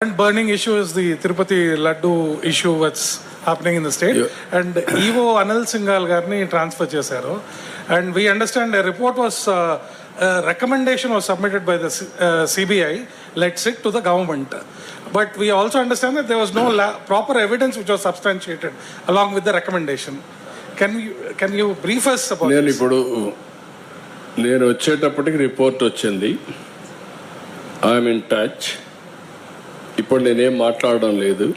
current burning issue is the Tirupati Laddu issue that's happening in the state. And EVO Anil Singhal గారిని transfer చేశారు and we understand a report was uh, a recommendation was submitted by the uh, CBI let's it to the government. But we also understand that there was no proper evidence which was substantiated along with the recommendation. Can you can you brief us about నేను? ఇప్పుడు నేను వచ్చేటప్పటికి report వచ్చింది I'm in touch ఇప్పుడు నేనేం మాట్లాడడం లేదు.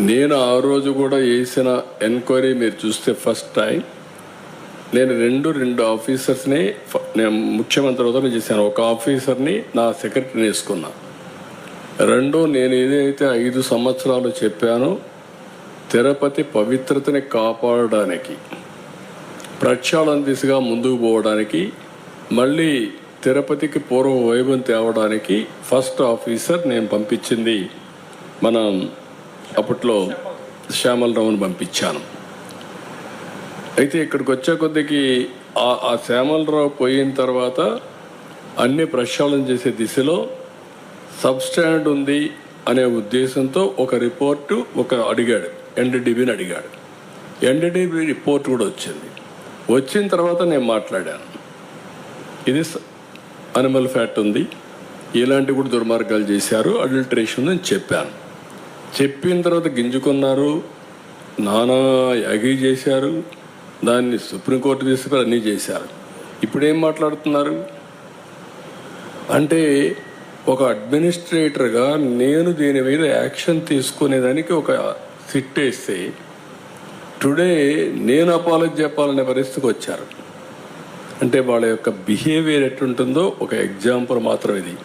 నేను ఆ రోజు కూడా వేసిన ఎంక్వైరీ మీరు చూస్తే ఫస్ట్ టైం. నేను రెండు రెండు ఆఫీసర్స్ని నేను ముఖ్యమంత్రి హోదాలో చేశాను. ఒక ఆఫీసర్ని నా సెక్రటరీని వేసుకున్నా. రెండు నేను ఏదైతే ఐదు సంవత్సరాలు చెప్పానో తిరుపతి పవిత్రతని కాపాడడానికి ప్రక్షాళన దిశగా ముందుకు పోవడానికి మళ్ళీ తిరుపతికి పూర్వ వైభవం తేవడానికి ఫస్ట్ ఆఫీసర్ నేను పంపించింది మనం అప్పట్లో శ్యామలరావుని పంపించాను. అయితే ఇక్కడికి వచ్చే కొద్దికి ఆ ఆ శ్యామలరావు పోయిన తర్వాత అన్ని ప్రక్షాళన చేసే దిశలో సబ్స్టాండ్ ఉంది అనే ఉద్దేశంతో ఒక రిపోర్టు ఒక అడిగాడు ఎన్డీడీబీని అడిగాడు. ఎన్డీడీబీ రిపోర్ట్ కూడా వచ్చింది. వచ్చిన తర్వాత నేను మాట్లాడాను. ఇది అనిమల్ ఫ్యాట్ ఉంది. ఇలాంటి కూడా దుర్మార్గాలు చేశారు. అడల్టరేషన్ అని చెప్పాను. చెప్పిన తర్వాత గింజుకున్నారు. నానా యాగి చేశారు. దాన్ని సుప్రీంకోర్టు తీసుకుని అన్నీ చేశారు. ఇప్పుడేం మాట్లాడుతున్నారు? అంటే ఒక అడ్మినిస్ట్రేటర్గా నేను దీని మీద యాక్షన్ తీసుకునేదానికి ఒక సిట్ వేస్తే టుడే నేను అపాలజీ చెప్పాలనే పరిస్థితికి వచ్చారు. అంటే వాళ్ళ యొక్క బిహేవియర్ ఎట్టుంటుందో ఒక ఎగ్జాంపుల్ మాత్రం ఇది.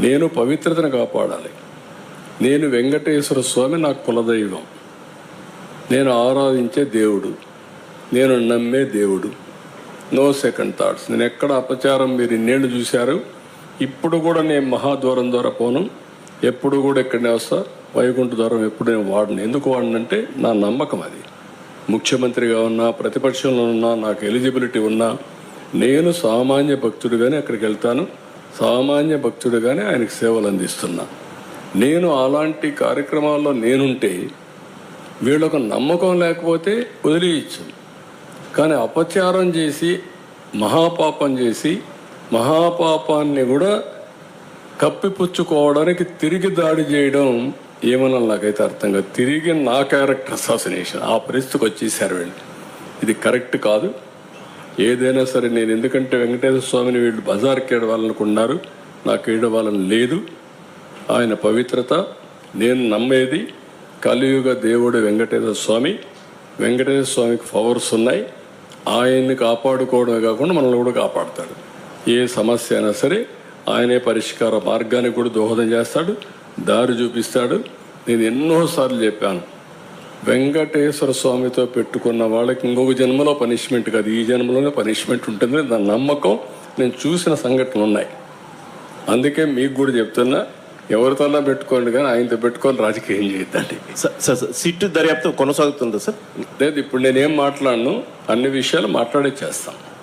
నేను పవిత్రతను కాపాడాలి. నేను వెంకటేశ్వర స్వామి నాకు కులదైవం. నేను ఆరాధించే దేవుడు. నేను నమ్మే దేవుడు. No second thoughts. నేను ఎక్కడ అపచారం మీరు ఇన్నేళ్ళు చూశారు? ఇప్పుడు కూడా నేను మహాద్వారం ద్వారా పోను. ఎప్పుడు కూడా ఇక్కడనే వస్తా. వైకుంఠ ద్వారం ఎప్పుడు నేను వాడను. ఎందుకు వాడనంటే నా నమ్మకం అది. ముఖ్యమంత్రిగా ఉన్నా ప్రతిపక్షంలో ఉన్నా నాకు ఎలిజిబిలిటీ ఉన్నా నేను సామాన్య భక్తుడిగానే అక్కడికి వెళ్తాను. సామాన్య భక్తుడిగానే ఆయనకు సేవలు అందిస్తున్నా. నేను అలాంటి కార్యక్రమాల్లో నేనుంటే వీళ్ళకు నమ్మకం లేకపోతే వదిలేయచ్చు. కానీ అపచారం చేసి మహాపాపం చేసి మహాపాపాన్ని కూడా కప్పిపుచ్చుకోవడానికి తిరిగి దాడి చేయడం ఏమన్నా నాకైతే అర్థం కాదు. తిరిగి నా క్యారెక్టర్ అసాసినేషన్. ఆ పరిస్థితికి వచ్చేసారు వెళ్ళి ఇది కరెక్ట్ కాదు. ఏదైనా సరే నేను ఎందుకంటే వెంకటేశ్వర స్వామిని వీళ్ళు బజార్కి ఏడవాలనుకున్నారు నాకు ఏడవాలని లేదు. ఆయన పవిత్రత నేను నమ్మేది కలియుగ దేవుడు వెంకటేశ్వర స్వామి. వెంకటేశ్వర స్వామికి పవర్స్ ఉన్నాయి. ఆయన్ని కాపాడుకోవడమే కాకుండా మనల్ని కూడా కాపాడుతాడు. ఏ సమస్య అయినా సరే ఆయనే పరిష్కార మార్గానికి కూడా దోహదం చేస్తాడు దారి చూపిస్తాడు. నేను ఎన్నోసార్లు చెప్పాను వెంకటేశ్వర స్వామితో పెట్టుకున్న వాళ్ళకి ఇంకొక జన్మలో పనిష్మెంట్ కాదు. ఈ జన్మలోనే పనిష్మెంట్ ఉంటుంది. దాని నమ్మకం నేను చూసిన సంఘటనలు ఉన్నాయి. అందుకే మీకు కూడా చెప్తున్నా ఎవరితోనా పెట్టుకోండి కానీ ఆయనతో పెట్టుకొని రాజకీయం చేయొద్దండి. సార్ సార్ సార్ సిట్ దర్యాప్తు కొనసాగుతుందా సార్? లేదు ఇప్పుడు నేనేం మాట్లాడను అన్ని విషయాలు మాట్లాడే చేస్తాను